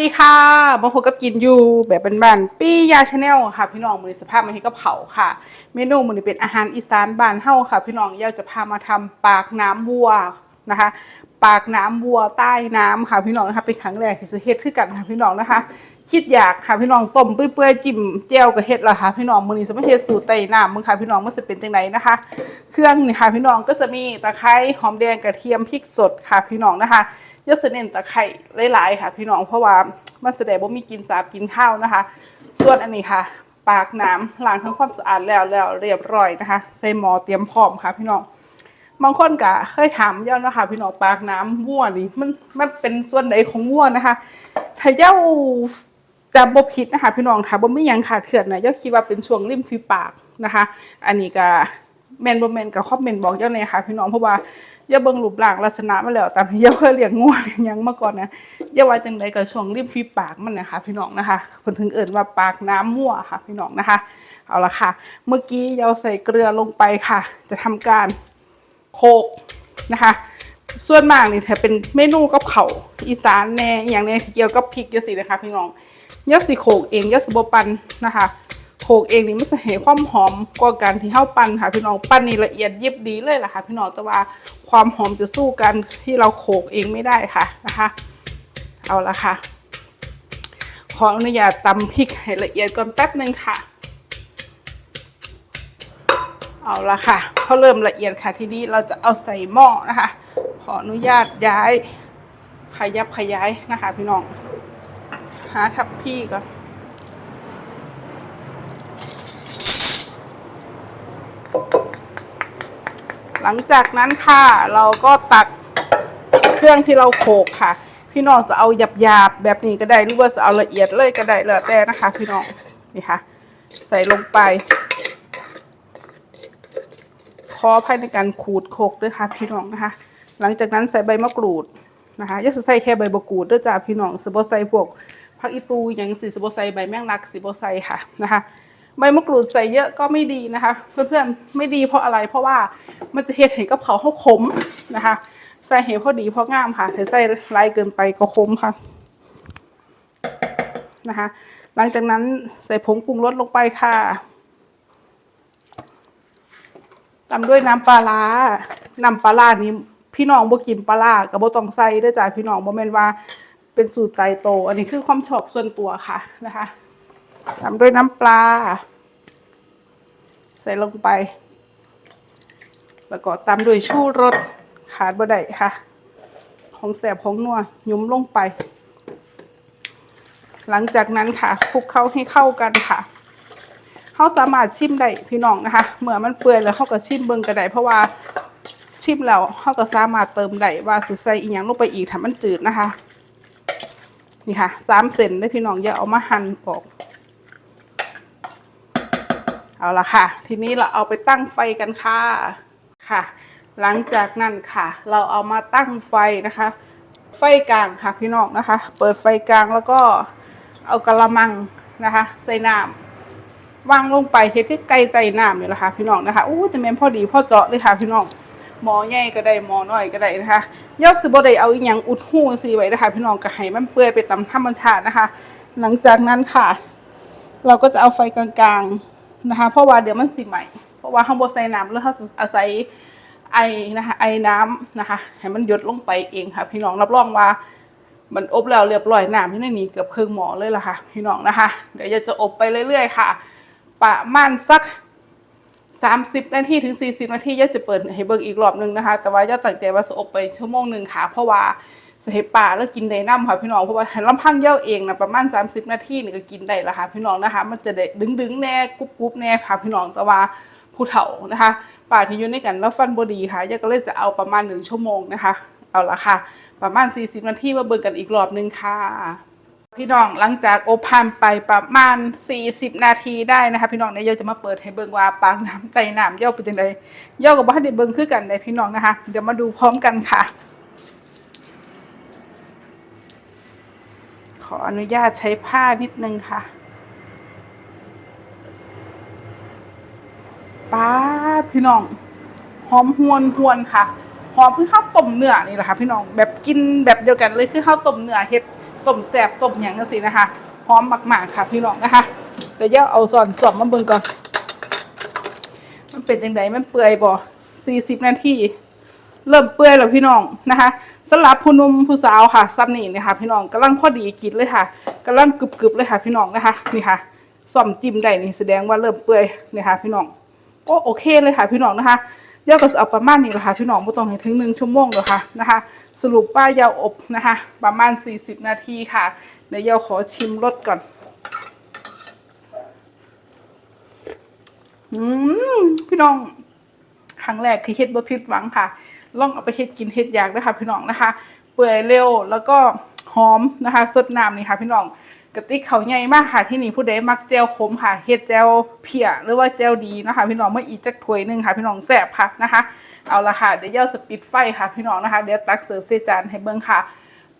ดีค่ะมาพบกับกินอยู่แบบบ้านๆปี้ยาชาแนลค่ะ พี่น้องมือสภาพมันให้กับเผาค่ะ เมนูมือเป็นอาหารอีสานบ้านเฮาค่ะ พี่น้องอยากจะพามาทำปากน้ำวัวนะคะ ปากน้ำวัวใต้น้ำค่ะพี่น้องนะคะเป็นครั้งแรกที่จะเฮ็ดขึ้นกันค่ะพี่น้องนะคะ คิดอยากค่ะพี่น้องต้มเปื่อยๆจิ้มแจ่วกับเฮ็ดและค่ะ พี่น้องมือนี้จะมาเฮ็ดสูตรใต้น้ำมึงค่ะพี่น้องมันจะเป็นจังไดนะคะ เครื่องนี่ค่ะพี่น้องก็จะมีตะไคร้หอมแดงกระเทียมพริกสดค่ะพี่น้องนะคะ ยศเน้นตะไคร่หลายๆค่ะ พี่น้องเพราะว่ามันแสดงว่ามีกินสาบกินข้าวนะคะ ส่วนอันนี้ค่ะ ปากน้ำล้างทำความสะอาดแล้วแล้วเรียบร้อยนะคะใส่หมอเตรียมพร้อมค่ะ พี่น้องบางคนก็เคยถามย่านะคะพี่น้องปากน้ำวัวนี่มันมันเป็นส่วนไหนของวัวนะคะถ้าเย้าจำบ่ผิดนะคะพี่น้องถ้าบ่มียังขาดเขื่อนนะเย้าคิดว่าเป็นช่วงริมฝีปากนะคะ อันนี้ก็ แมนบ่แมนกับคอมเมนต์บอกเย้าเลยค่ะพี่น้องเพราะว่าอย่าเบิ่งรูปร่างลักษณะมาแล้วตามที่ย่าเคยเลี้ยงงูเลี้ยงหยังมาก่อนนะอย่าไว่าจังไดก็ช่วงริมฝีปากมันนะคะพี่น้องนะคะเพิ่นถึงเอิ้นว่าปากน้ำมั่วค่ะพี่น้องนะคะ เอาละค่ะ เมื่อกี้เราใส่เกลือลงไปค่ะ จะทำการโขกนะคะ ส่วนมากนี่ถ้าเป็นเมนูกับเขาวอีสานแน่อหย่างแน่ที่เกี่ยวกับพริกจังซี่นะคะ พี่น้องยาสิโขกเองยาสิบปันนะคะ กเองนี่มันจะให้ความหอมกว่าการที่เฮาปั้นค่ะ พี่น้องปั้นนี่ละเอียดยิบดีเลยล่ะค่ะ พี่น้องแต่ว่าความหอมจะสู้กันที่เราโขกเองไม่ได้ค่ะนะคะ เอาละค่ะ ขออนุญาตตำพริกให้ละเอียดก่อนแป๊บหนึ่งค่ะ เอาละค่ะพอเริ่มละเอียดค่ะทีนี้เราจะเอาใส่หม้อนะคะ ขออนุญาตย้ายขยับขยายนะคะ พี่น้องหาทับพี่ก่อน หลังจากนั้นค่ะเราก็ตักเครื่องที่เราโขกค่ะ พี่น้องจะเอาหยาบๆแบบนี้ก็ได้หรือว่าจะเอาละเอียดเลยก็ได้แล้วแต่นะคะ พี่น้องนี่ค่ะ ใส่ลงไปขอภายในการขูดโขกด้วยค่ะพี่น้องนะคะ หลังจากนั้นใส่ใบมะกรูดนะคะอย่าใส่แค่ใบมะกรูดเด้อจ้าพี่น้องสิบใส่พวกผักอีตูอย่างสิสิบใส่ใบแมงลักสิบใส่ค่ะนะคะ ใบมะกรูดใส่เยอะก็ไม่ดีนะคะ เพื่อนๆไม่ดีเพราะอะไรเพราะว่ามันจะเฮ็ดให้กับเขาเขาขมนะคะ ใส่เห็ดพอดีพองามค่ะถ้าใส่ไรเกินไปก็ขมค่ะนะคะ หลังจากนั้นใส่ผงปรุงรสลงไปค่ะตามด้วยน้ำปลาร้าน้ำปลาร้านี้พี่น้องบ่กินปลาร้ากับบ่ต้องใส่ด้วยจ้าพี่น้องบ่แม่นว่าเป็นสูตรไตายโต อันนี้คือความชอบส่วนตัวค่ะนะคะ ตามด้วยน้ำปลา ใส่ลงไป แล้วก็ตามด้วยชูรสขาดบ่ได้ค่ะ ของแสบของนัวยุ้มลงไป หลังจากนั้นค่ะคลุกเข้าให้เข้ากันค่ะเขาสามารถชิมได้พี่น้องนะคะเมื่อมันเปื่อยแล้วเขาก็ชิมเบิ่งก็ได้เพราะว่าชิมแล้วเขาก็สามารถเติมได้ว่าสิใส่อีกอย่างลงไปอีกถ้ามันจืดนะคะ นี่ค่ะสามเซนได้พี่น้องอย่าเอามาหั่นออก เอาละค่ะ ทีนี้เราเอาไปตั้งไฟกันค่ะค่ะ หลังจากนั้นค่ะ เราเอามาตั้งไฟนะคะ ไฟกลางค่ะพี่น้องนะคะ เปิดไฟกลางแล้วก็เอากระมังนะคะ ใส่น้ำวางลงไปเฮ็ดคือไก่ใส่น้ำเนี่แหละค่ะพี่น้องนะคะอู้จะแม่นพอดีพ่อเจาะเลยค่ะพี่น้องหมอใหญ่ก็ได้หมอน้อยก็ได้นะคะยอดสิบได้เอาอีหยังอุดหูสิไว้นะคะ พี่น้องก็ให้มันเปื่อยไปตามธรรมชาตินะคะ หลังจากนั้นค่ะ เราก็จะเอาไฟกลางๆ นะคะ เพราะว่าเดี๋ยวมันสิใหม่ เพราะว่าข้างบนใส่น้ำแล้วเขาจะอาศัยไอนะคะไอน้ำนะคะให้มันหยดลงไปเองค่ะ พี่น้องรับรองว่า มันอบแล้วเรียบร้อยน้ำที่ในนี้เกือบครึ่งหมอเลยละค่ะ พี่น้องนะคะ เดี๋ยวจะอบไปเรื่อย ๆ ค่ะ ประมาณสัก30นาทีถึง40นาทีย่าจะเปิดให้เบิ่งอีกรอบหนึงนะคะ แต่ว่าย่าตั้งใจว่าจะอบไปชั่วโมงหนึ่งค่ะ เพราะว่า ให้ป่าแล้วกินได้น้ำค่ะพี่น้องเพราะว่าลำพังเย่าเองนะประมาณ 30 นาทีนี่ก็กินได้ละค่ะพี่น้องนะคะ มันจะได้ดึงๆแน่กรุบๆแน่ค่ะพี่น้องแต่ว่าผู้เฒ่านะคะป่าที่อยู่ในกันแล้วฟันบดีค่ะย่าก็เลยจะเอาประมาณหนึ่งชั่วโมงนะคะ เอาละค่ะ ประมาณ 40 นาทีมาเบิ่งกันอีกรอบหนึงค่ะพี่น้องหลังจากอบผ่านไปประมาณ 40 นาทีได้นะคะพี่น้องเนี่ยเยาจะมาเปิดให้เบิ่งว่าปางน้ำไตน้ำเย่าเป็นยังไงเย่ากับบ้านเด็เบิ่งคือกันเลยพี่น้องนะคะ เดี๋ยวมาดูพร้อมกันค่ะ ขออนุญาตใช้ผ้านิดนึงค่ะป้าพี่น้องหอมหวนหวนค่ะหอมคือข้าวต้มเนื้อนี่แหละค่ะพี่น้องแบบกินแบบเดียวกันเลยคือข้าวต้มเนื้อเฮ็ดต้มแซ่บต้มหยังจังซี่นะคะหอมมากๆค่ะพี่น้องนะคะแต่เดี๋ยวเอาส่อนสอมมาเบิ่งก่อน มันเป็นยังไงมันเปื่อยบ่40นาที เริ่มเปื่อยแล้วพี่น้องนะคะสำหรับผู้นุ่มผู้สาวค่ะซับนี่นะคะพี่น้องกำลังพอดีกินเลยค่ะกำลังกรึบๆเลยค่ะพี่น้องนะคะนี่ค่ะซ่อมจิ้มได้นี่แสดงว่าเริ่มเปื่อยนี่ค่ะพี่น้องโอ้โอเคเลยค่ะพี่น้องนะคะเดี๋ยวก็เอาประมาณนี้แหละค่ะพี่น้องไม่ต้องให้ถึงหนึ่งชั่วโมงเดี๋ยค่ะนะคะ สรุปป้ายาวอบนะคะ ประมาณ 40 นาทีค่ะเดี๋ยวยาวขอชิมรสก่อนอืมพี่น้องครั้งแรกที่เฮ็ดบ่ผิดหวังค่ะ ลองเอาไปเฮ็ดกินเฮ็ดอยากนะคะพี่น้องนะคะ เปื่อยเร็วแล้วก็หอมนะคะสดน้ำนี่ค่ะพี่น้องกระติกเขาใหญ่มากค่ะที่นี่ผู้ใดมักแจวขมค่ะเฮ็ดแจวเพียหรือว่าแจวดีนะคะ พี่น้องเมื่ออีจักถ้วยหนึงค่ะ พี่น้องแซ่บค่ะนะคะ เอาละค่ะเดี๋ยวเย่าสปิดไฟค่ะ พี่น้องนะคะ เดี๋ยวตักเสิร์ฟใส่จานให้เบิ่งค่ะ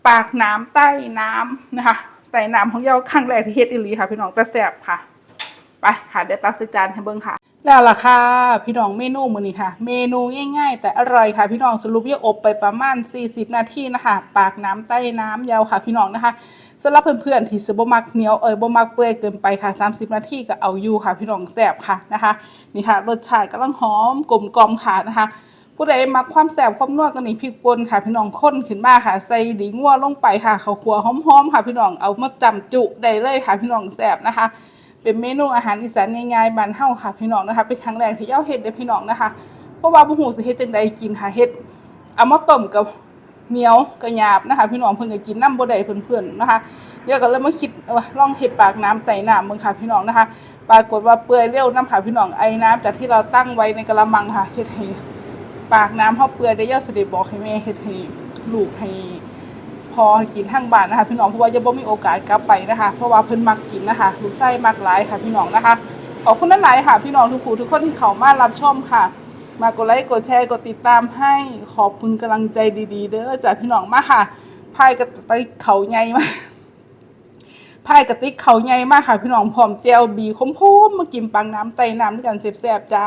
ปากน้ำใต้น้ำนะคะใต้น้ำของเย่าครั้งแรกที่เฮ็ดอีหลีค่ะ พี่น้องแต่แซ่บค่ะไปค่ะเดี๋ยวตักใส่จานให้เบิ่งค่ะ แล้วล่ะค่ะพี่น้องเมนูมื้อนี้ค่ะ เมนูง่ายๆ แต่อร่อยค่ะ พี่น้องสรุปยาอบไปประมาณ 40 นาทีนะคะ ปากน้ำใต้น้ำยาวค่ะ พี่น้องนะคะสำหรับเพื่อนๆที่สิบ่มักเหนียวเอ่ยบ่มักเปื่อยเกินไปค่ะ 30 นาทีก็เอาอยู่ค่ะ พี่น้องแซ่บค่ะนะคะนี่ค่ะรสชาติกำลังหอมกลมกล่อมค่ะนะคะ ผู้ใดมักความแซ่บความนัวก็นี่พริกป่นค่ะ พี่น้องข้นขึ้นมาค่ะ ใส่ดีงัวลงไปค่ะข้าวคั่วหอมๆค่ะ พี่น้องเอามาจำจุได้เลยค่ะ พี่น้องแซ่บนะคะ เป็นเมนูอาหารอีสานง่ายๆบ้านเฮาค่ะพี่น้องนะคะ เป็นครั้งแรกที่เย้าเฮ็ดเด้พี่น้องนะคะ เพราะว่าบ่ฮู้สิเฮ็ดจังใดกินค่ะเฮ็ดเอามาต้มกับเหนียวกับหยาบนะคะ พี่น้องเพิ่นก็กินน้ำบ่ได้เพิ่นๆนะคะเดี๋ยวก็เลยมาคิดว่าลองเฮ็ดปากน้ำใส่น้ำมึงค่ะพี่น้องนะคะ ปรากฏว่าเปื่อยเร็วน้ำค่ะพี่น้องไอ้น้ำจากที่เราตั้งไว้ในกระมังค่ะเฮ็ดให้ปากน้ำเฮาเปื่อยได้เย้าสิได้บอกให้แม่เฮ็ดให้ลูกให้ อกินทั้งบ้านนะคะ พี่น้องเพราะว่าจะบ่มีโอกาสกลับไปนะคะ เพราะว่าเพิ่นมักกินนะคะลูกไส้มักหลายค่ะพี่น้องนะคะขอบคุณหลายค่ะ พี่น้องทุกผู้ทุกคนที่เข้ามารับชมค่ะ มากดไลค์กดแชร์กดติดตามให้ขอบคุณกำลังใจดีๆ เด้อจากพี่น้องมากค่ะพายกระติกเขาใหญ่มากพายกระติกเขาใหญ่มากค่ะ พี่น้องพร้อมแจวบีคมๆมากินปังน้ำไตน้ำด้วยกันแซ่บๆจ้า